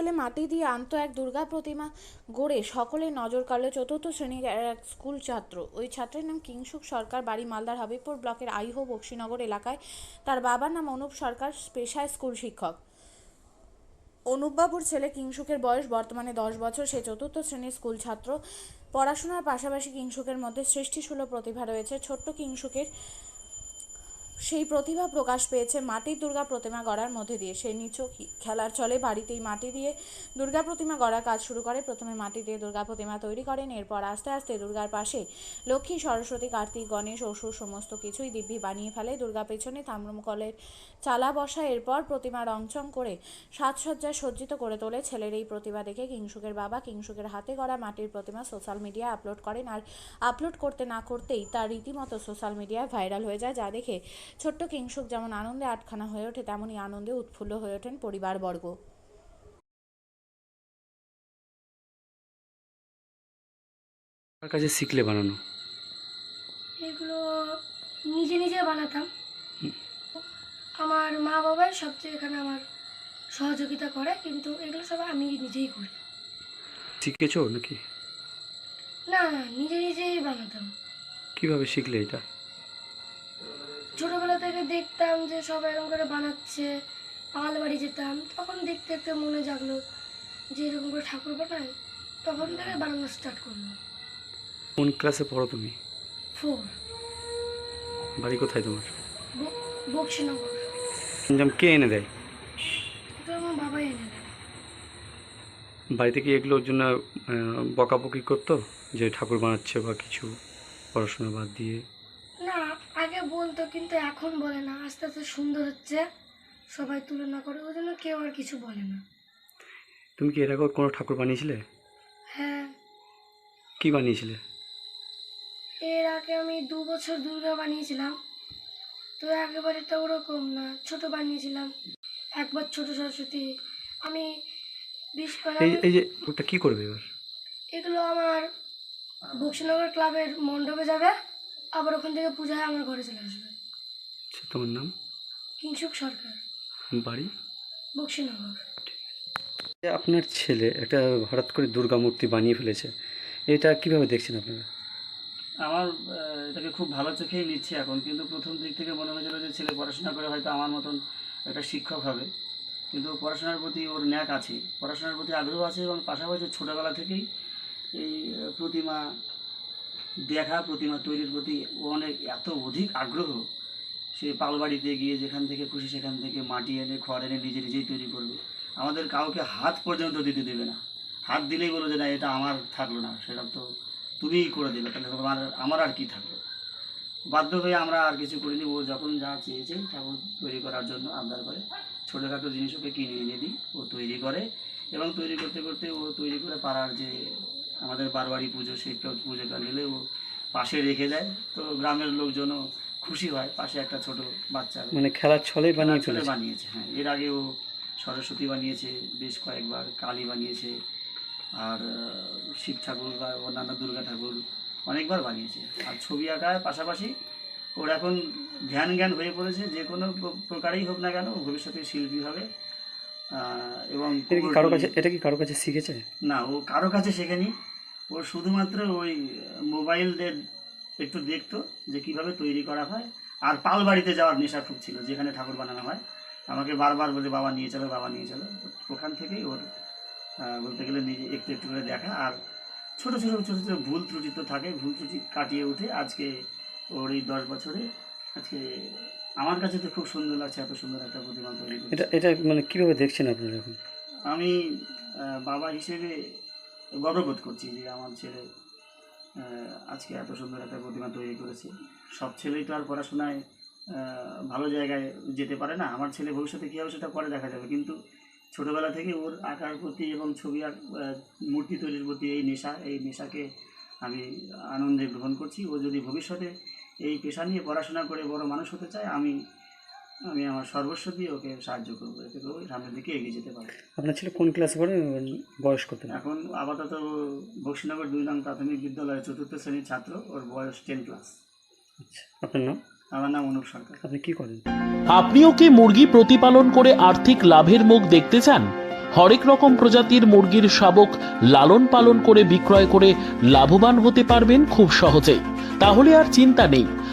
মাটি দিয়ে আনত এক দুর্গা প্রতিমা গড়ে সকলে নজর কাড়ল চতুর্থ শ্রেণির এক স্কুল ছাত্র। ওই ছাত্রের নাম কিংসুক সরকার, বাড়ি মালদার হাবিবপুর ব্লকের আইহো বক্সিনগর এলাকায়। তার বাবার নাম অনুপ সরকার, পেশায় স্কুল শিক্ষক। অনুপবাবুর ছেলে কিংসুকের বয়স বর্তমানে দশ বছর। সে চতুর্থ শ্রেণির স্কুল ছাত্র। পড়াশোনার পাশাপাশি কিংসুকের মধ্যে সৃষ্টিসুলভ প্রতিভা রয়েছে। ছোট্ট কিংসুকের সেই প্রতিভা প্রকাশ পেয়েছে মাটির দুর্গা প্রতিমা গড়ার মধ্যে দিয়ে। সে নিচু খেলার চলে বাড়িতেই মাটি দিয়ে দুর্গা প্রতিমা গড়ার কাজ শুরু করে। প্রথমে মাটি দিয়ে দুর্গা প্রতিমা তৈরি করেন, এরপর আস্তে আস্তে দুর্গার পাশে লক্ষ্মী, সরস্বতী, কার্তিক, গণেশ, অসুর সমস্ত কিছুই দিব্যি বানিয়ে ফেলে। দুর্গা পেছনে তাম্রমকলের চালা বসা, এরপর প্রতিমা রংচং করে সাজসজ্জায় সজ্জিত করে তোলে। ছেলের এই প্রতিভা দেখে কিংসুকের বাবা কিংসুকের হাতে গড়া মাটির প্রতিমা সোশ্যাল মিডিয়ায় আপলোড করেন। আর আপলোড করতে না করতেই তা রীতিমতো সোশ্যাল মিডিয়ায় ভাইরাল হয়ে যায়, যা দেখে ছোট্ট কিংসুক যেমন আনন্দে আটখানা হয়ে ওঠে তেমনই আনন্দে উৎফুল্ল হয়ে ওঠেন পরিবারবর্গ। কার কাছে শিখলে বানানো? এগুলো নিজে নিজে বানাতাম। আমার মা বাবাই সবচেয়ে এখানে আমার সহযোগিতা করে কিন্তু এগুলো সব আমি নিজেই করি। শিখেছো নাকি? না না নিজে নিজেই বানাতাম। কীভাবে শিখলে এটা? ছোটোবেলা থেকে দেখতাম যে সবাই এরকম করে বানাচ্ছে পাল বাড়ি যেতাম তখন দেখতে দেখতে মনে জাগলো যে এরকম করে ঠাকুর বানায় তখন থেকে বানানো স্টার্ট করল। কোন ক্লাসে পড়ো তুমি? ফোর বাড়ি কোথায় তোমার? বক্সিনগর। সরঞ্জাম কে এনে দেয়? আমার বাবাই এনে দেয়। বাড়িতে কি এগুলোর জন্য বকাবকি করতো? যে ঠাকুর বানাচ্ছে বা কিছু পড়াশোনা বাদ দিয়ে? আগে বলতো কিন্তু এখন বলে না। আস্তে আস্তে সুন্দর হচ্ছে। সবাই তুলনা করে। ওই জন্য কেউ আর কিছু বলে না। তুমি কি এর আগে কোনো ঠাকুর বানিয়েছিলে? হ্যাঁ। কি বানিয়েছিলে? এর আগে আমি দু বছর দুর্গা বানিয়েছিলাম। তো একেবারেটা ওরকম না। ছোট বানিয়েছিলাম। একবার ছোট সরস্বতী। আমি বিশ এই যে ওটা কি করবে এবার? এগুলো আমার বক্সিনগর ক্লাবের মণ্ডপে যাবে। আবার ওখান থেকে পূজা হয় আমার ঘরে চলে আসবে। আচ্ছা তোমার নাম? কিংসুক সরকার। বাড়ি? বক্সিনগর। যে আপনার ছেলে একটা হঠাৎ করে দুর্গা মূর্তি বানিয়ে ফেলেছে। এটা কীভাবে দেখছেন আপনারা? আমার এটাকে খুব ভালো চোখেই নিচ্ছে এখন কিন্তু প্রথম দিক থেকে মনে হয়েছিল যে ছেলে পড়াশোনা করে হয়তো আমার মতন একটা শিক্ষক হবে। কিন্তু পড়াশোনার প্রতি ওর ন্যাক আছে। পড়াশোনার প্রতি আগ্রহ আছে এবং পাশাপাশি ছোটোবেলা থেকেই এই প্রতিমা দেখা, প্রতিমা তৈরির প্রতি অনেক এত অধিক আগ্রহ, সে পালবাড়িতে গিয়ে যেখান থেকে খুশি সেখান থেকে মাটি এনে, খড় এনে নিজে নিজেই তৈরি করবে। আমাদের কাউকে হাত পর্যন্ত দিতে দেবে না। হাত দিলেই বলো যে না, এটা আমার থাকল না, সেটা তো তুমিই করে দেবে, তাহলে তোমার, আমার আর কি থাকল? বাধ্য হয়ে আমরা আর কিছু করিনি, ও যখন যা চেয়েছে ঠাকুর তৈরি করার জন্য আবদার করে, ছোটোখাটো জিনিস ওকে কিনে এনে দিই, ও তৈরি করে এবং তৈরি করতে করতে ও তৈরি করে পাড়ার যে আমাদের বারোয়ারি পুজো সেই পুজো প্যান্ডেলে ও পাশে রেখে দেয়। তো গ্রামের লোকজনও খুশি হয় পাশে একটা ছোট বাচ্চা। মানে খেলার ছলে বানিয়ে ছলে বানিয়েছে হ্যাঁ। এর আগেও সরস্বতী বানিয়েছে বেশ কয়েকবার কালী বানিয়েছে আর শিব ঠাকুর বা অন্যান্য দুর্গা ঠাকুর অনেকবার বানিয়েছে। আর ছবি আঁকার পাশাপাশি ওর এখন ধ্যান জ্ঞান হয়ে পড়েছে যে কোনো প্র- প্রকারেই হোক না কেন ও ভবিষ্যতে শিল্পী হবে। এবং কারও কাছে এটা কি কারও কাছে শিখেছে? না ও কারও কাছে শেখেনি। ও শুধুমাত্র ওই মোবাইল একটু দেখতো যে কীভাবে তৈরি করা হয়। আর পাল বাড়িতে যাওয়ার নেশা খুব ছিল যেখানে ঠাকুর বানানো হয়। আমাকে বারবার বলে বাবা নিয়ে চলো বাবা নিয়ে চলো। ওখান থেকেই ওর বলতে গেলে নিজে একটু একটু করে দেখা। আর ছোটো ছোটো ছোটো ছোটো ভুল ত্রুটি তো থাকে ভুল ত্রুটি কাটিয়ে উঠে আজকে ওর এই দশ বছরে আজকে আমার কাছে তো খুব সুন্দর লাগছে এত সুন্দর একটা প্রতিমা তৈরি এটা এটা মানে কীভাবে দেখছেন আপনারা এখন আমি বাবা হিসেবে গর্ববোধ করছি যে আমার ছেলে আজকে এত সুন্দর একটা প্রতিমা তৈরি করেছে। সব ছেলেই তো আর পড়াশোনায় ভালো জায়গায় যেতে পারে না। আমার ছেলে ভবিষ্যতে কী হবে সেটা পরে দেখা যাবে। কিন্তু ছোটোবেলা থেকে ওর আঁকার প্রতি এবং ছবি আঁক মূর্তি তৈরির প্রতি এই নেশা, এই নেশাকে আমি আনন্দে গ্রহণ করছি। ও যদি ভবিষ্যতে এই পেশা নিয়ে পড়াশোনা করে বড় মানুষ হতে চায়, আমি আমি আমার সর্বস্ব দিয়ে ওকে সাহায্য করব এতে করে ও সামনের দিকে এগিয়ে যেতে পারে। আপনার ছেলে কোন ক্লাসে পড়ে? বয়স কত এখন আপাতত বক্সিনগর দুই নং প্রাথমিক বিদ্যালয়ের চতুর্থ শ্রেণির ছাত্র ওর বয়স টেন ক্লাস আচ্ছা আপনার নাম? আমার নাম অনুপ সরকার। আপনি কি করেন? আপনিও কি মুরগি প্রতিপালন করে আর্থিক লাভের মুখ দেখতে চান? হরেক রকম প্রজাতির মুরগির শাবক লালন পালন করে বিক্রয় করে লাভবান হতে পারবেন খুব সহজেই। তাহলে আর চিন্তা নেই।